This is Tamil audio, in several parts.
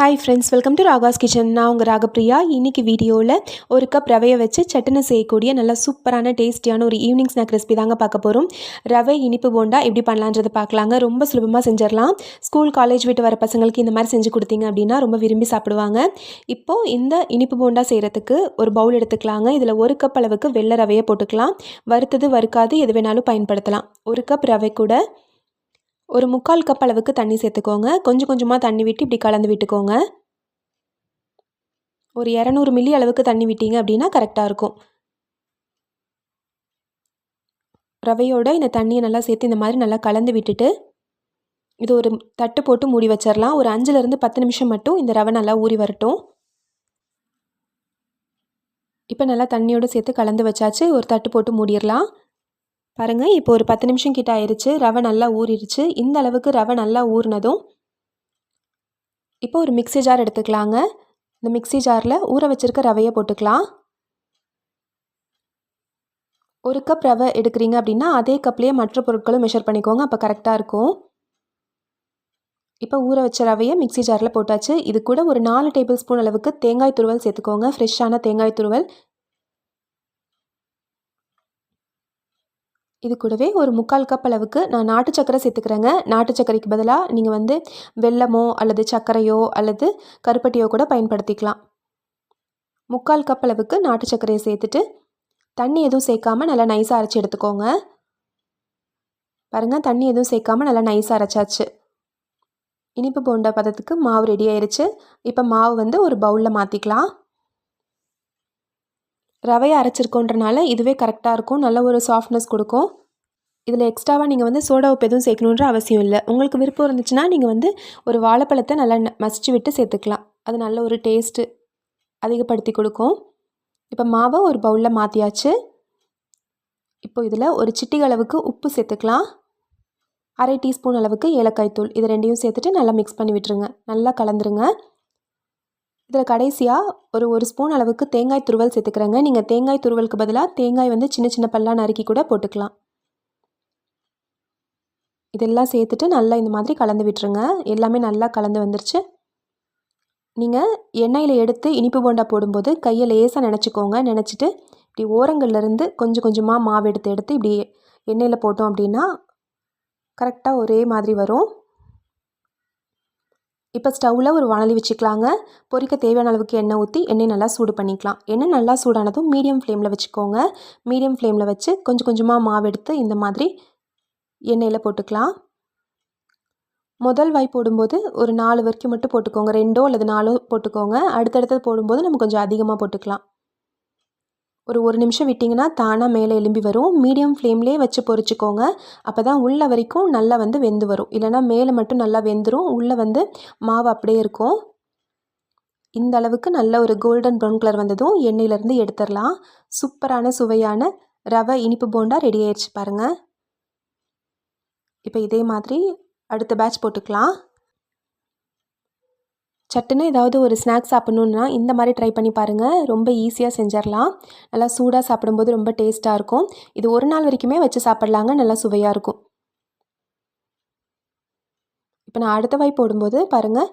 Hi friends welcome to Raga's kitchen நான் உங்கள் ராகப்பிரியா இன்றைக்கி வீடியோவில் ஒரு கப் ரவையை வச்சு சட்டனை செய்யக்கூடிய நல்ல சூப்பரான டேஸ்டியான ஒரு ஈவினிங் ஸ்நாக் ரெசிபி தாங்க பார்க்க போகிறோம் ரவை இனிப்பு போண்டா எப்படி பண்ணலான்றதை பார்க்கலாங்க. ரொம்ப சுலபமாக செஞ்சிடலாம். ஸ்கூல் காலேஜ் விட்டு வர பசங்களுக்கு இந்த மாதிரி செஞ்சு கொடுத்தீங்க அப்படின்னா ரொம்ப விரும்பி சாப்பிடுவாங்க. இப்போது இந்த இனிப்பு போண்டா செய்கிறதுக்கு ஒரு பவுல் எடுத்துக்கலாங்க. இதில் ஒரு கப் அளவுக்கு வெள்ளை ரவையை போட்டுக்கலாம். வறுத்தது வறுக்காது எது வேணாலும் பயன்படுத்தலாம். ஒரு கப் ரவை கூட ஒரு முக்கால் கப் அளவுக்கு தண்ணி சேர்த்துக்கோங்க. கொஞ்சம் கொஞ்சமாக தண்ணி விட்டு இப்படி கலந்து விட்டுக்கோங்க. ஒரு இரநூறு மில்லி அளவுக்கு தண்ணி விட்டீங்க அப்படின்னா கரெக்டாக இருக்கும். ரவையோட இந்த தண்ணியை நல்லா சேர்த்து இந்த மாதிரி நல்லா கலந்து விட்டுட்டு இது ஒரு தட்டு போட்டு மூடி வச்சிடலாம் ஒரு அஞ்சுலேருந்து பத்து நிமிஷம் மட்டும் இந்த ரவை நல்லா ஊறி வரட்டும். இப்போ நல்லா தண்ணியோடு சேர்த்து கலந்து வச்சாச்சு. ஒரு தட்டு போட்டு மூடிடலாம் பாருங்கள் இப்போ ஒரு பத்து நிமிஷம் கிட்ட ஆயிடுச்சு ரவை நல்லா ஊறிடுச்சு. இந்த அளவுக்கு ரவை நல்லா ஊறினதும் இப்போ ஒரு மிக்சி ஜார் எடுத்துக்கலாங்க. இந்த மிக்சி ஜாரில் ஊற வச்சுருக்க ரவையை போட்டுக்கலாம். ஒரு கப் ரவை எடுக்கிறீங்க அப்படின்னா அதே கப்லேயே மற்ற பொருட்களும் மெஷர் பண்ணிக்கோங்க. அப்போ கரெக்டாக இருக்கும். இப்போ ஊற வச்ச ரவையை மிக்சி ஜாரில் போட்டாச்சு. இது கூட ஒரு நாலு டேபிள் ஸ்பூன் அளவுக்கு தேங்காய் துருவல் சேர்த்துக்கோங்க. ஃப்ரெஷ்ஷான தேங்காய் துருவல். இது கூடவே ஒரு முக்கால் கப் அளவுக்கு நான் நாட்டு சக்கரை சேர்த்துக்கிறேங்க. நாட்டு சர்க்கரைக்கு பதிலாக நீங்கள் வந்து வெல்லமோ அல்லது சர்க்கரையோ அல்லது கருப்பட்டியோ கூட பயன்படுத்திக்கலாம். முக்கால் கப் அளவுக்கு நாட்டு சர்க்கரையை சேர்த்துட்டு தண்ணி எதுவும் சேர்க்காமல் நல்லா நைஸாக அரைச்சி எடுத்துக்கோங்க. பாருங்கள் தண்ணி எதுவும் சேர்க்காமல் நல்லா நைஸாக அரைச்சாச்சு. இனிப்பு போண்டா பதத்துக்கு மாவு ரெடி ஆயிடுச்சு இப்போ மாவு வந்து ஒரு பவுலில் மாற்றிக்கலாம் ரவையை அரைச்சிருக்கோன்றனால இதுவே கரெக்டாக இருக்கும். நல்ல ஒரு சாஃப்ட்னஸ் கொடுக்கும். இதில் எக்ஸ்ட்ராவாக நீங்கள் வந்து சோடா உப்பு எதுவும் சேர்க்கணுன்ற அவசியம் இல்லை. உங்களுக்கு விருப்பம் இருந்துச்சுன்னா நீங்கள் வந்து ஒரு வாழைப்பழத்தை நல்லா மசிச்சு விட்டு சேர்த்துக்கலாம். அது நல்ல ஒரு டேஸ்ட்டு அதிகப்படுத்தி கொடுக்கும். இப்போ மாவை ஒரு பவுலில் மாற்றியாச்சு இப்போ இதில் ஒரு சிட்டிக அளவுக்கு உப்பு சேர்த்துக்கலாம். அரை டீஸ்பூன் அளவுக்கு ஏலக்காய் தூள். இது ரெண்டையும் சேர்த்துட்டு நல்லா மிக்ஸ் பண்ணி விட்டுருங்க. நல்லா கலந்துருங்க. இதில் கடைசியாக ஒரு ஒரு ஸ்பூன் அளவுக்கு தேங்காய் துருவல் சேர்த்துக்கிறேங்க. நீங்கள் தேங்காய் துருவலுக்கு பதிலாக தேங்காய் வந்து சின்ன சின்ன பல்லாக நறுக்கி கூட போட்டுக்கலாம். இதெல்லாம் சேர்த்துட்டு நல்லா இந்த மாதிரி கலந்து விட்டுருங்க. எல்லாமே நல்லா கலந்து வந்துருச்சு. நீங்கள் எண்ணெயில் எடுத்து இனிப்பு போண்டா போடும்போது கையை லேசாக நினச்சிக்கோங்க. நினச்சிட்டு இப்படி ஓரங்கள்லேருந்து கொஞ்சம் கொஞ்சமாக மாவு எடுத்து எடுத்து இப்படி எண்ணெயில் போட்டோம் அப்படின்னா கரெக்டாக ஒரே மாதிரி வரும். இப்போ ஸ்டவ்வில் ஒரு வானலி வச்சுக்கலாங்க. பொரிக்க தேவையான அளவுக்கு எண்ணெய் ஊற்றி எண்ணெய் நல்லா சூடு பண்ணிக்கலாம். எண்ணெய் நல்லா சூடானதும் மீடியம் ஃப்ளேமில் வச்சுக்கோங்க. மீடியம் ஃப்ளேமில் வச்சு கொஞ்சம் கொஞ்சமாக மாவு எடுத்து இந்த மாதிரி எண்ணெயில் போட்டுக்கலாம். முதல் வாய் போடும்போது ஒரு நாலு வரைக்கும் மட்டும் போட்டுக்கோங்க. ரெண்டோ அல்லது நாலோ போட்டுக்கோங்க. அடுத்தடுத்தது போடும்போது நம்ம கொஞ்சம் அதிகமாக போட்டுக்கலாம். ஒரு ஒரு நிமிஷம் விட்டிங்கன்னா தானாக மேலே எலும்பி வரும். மீடியம் ஃப்ளேம்லேயே வச்சு பொறிச்சிக்கோங்க. அப்போ தான் உள்ளே வரைக்கும் நல்லா வந்து வெந்து வரும். இல்லைனா மேலே மட்டும் நல்லா வெந்துடும் உள்ளே வந்து மாவு அப்படியே இருக்கும். இந்த அளவுக்கு நல்ல ஒரு கோல்டன் ப்ரௌன் கலர் வந்ததும் எண்ணெயிலேருந்து எடுத்துடலாம். சூப்பரான சுவையான ரவை இனிப்பு போண்டா ரெடி ஆயிடுச்சு பாருங்கள் இப்போ இதே மாதிரி அடுத்த பேட்ச் போட்டுக்கலாம். சட்டுன்னு ஏதாவது ஒரு ஸ்நாக்ஸ் சாப்பிட்ணுன்னா இந்த மாதிரி ட்ரை பண்ணி பாருங்கள் ரொம்ப ஈஸியாக செஞ்சிடலாம் நல்லா சூடாக சாப்பிடும்போது ரொம்ப டேஸ்ட்டாக இருக்கும். இது ஒரு நாள் வரைக்குமே வச்சு சாப்பிட்லாங்க. நல்லா சுவையாக இருக்கும். இப்போ நான் அடுத்த வாய் போடும்போது பாருங்கள்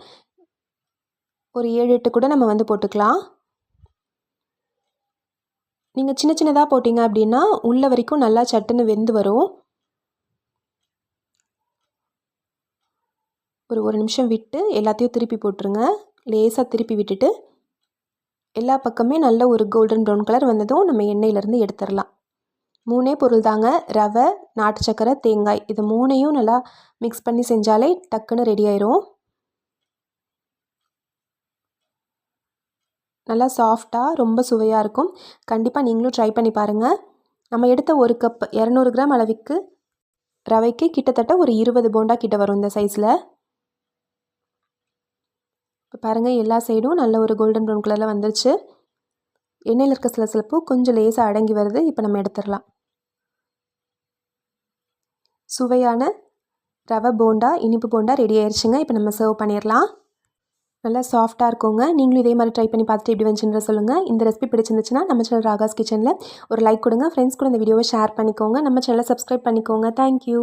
ஒரு ஏழு எட்டு கூட நம்ம வந்து போட்டுக்கலாம். நீங்கள் சின்ன சின்னதாக போட்டிங்க அப்படின்னா உள்ள வரைக்கும் நல்லா சட்டுன்னு வெந்து வரும். ஒரு ஒரு நிமிஷம் விட்டு எல்லாத்தையும் திருப்பி போட்டுருங்க. லேசாக திருப்பி விட்டுட்டு எல்லா பக்கமே நல்ல ஒரு கோல்டன் ப்ரௌன் கலர் வந்ததும் நம்ம எண்ணெயிலேருந்து எடுத்துடலாம். மூணே பொருள் தாங்க. ரவை நாட்டு சக்கரை தேங்காய். இது மூணையும் நல்லா மிக்ஸ் பண்ணி செஞ்சாலே டக்குன்னு ரெடி ஆயிரும். நல்லா சாஃப்டாக ரொம்ப சுவையாக இருக்கும். கண்டிப்பாக நீங்களும் ட்ரை பண்ணி பாருங்கள் நம்ம எடுத்த ஒரு கப் இரநூறு கிராம் அளவுக்கு ரவைக்கு கிட்டத்தட்ட ஒரு இருபது போண்டா கிட்ட வரும் இந்த சைஸில் இப்போ பாருங்கள் எல்லா சைடும் நல்ல ஒரு கோல்டன் ப்ரௌன் கலரில் வந்துருச்சு. எண்ணெயில் இருக்க சில சிலப்பு கொஞ்சம் லேசாக அடங்கி வருது. இப்போ நம்ம எடுத்துடலாம். சுவையான ரவை போண்டா இனிப்பு போண்டா ரெடி ஆயிடுச்சுங்க இப்போ நம்ம சர்வ் பண்ணிடலாம். நல்லா சாஃப்டாக இருக்குங்க. நீங்களும் இதே மாதிரி ட்ரை பண்ணி பார்த்துட்டு எப்படி வந்துச்சுன்ற சொல்லுங்கள் இந்த ரெசிபி பிடிச்சிருந்துச்சுன்னா நம்ம சேனல் ராகாஸ் கிச்சனில் ஒரு லைக் கொடுங்க. ஃப்ரெண்ட்ஸ் கூட இந்த வீடியோவை ஷேர் பண்ணிக்கோங்க. நம்ம சேனலை சப்ஸ்கிரைப் பண்ணிக்கோங்க. தேங்க்யூ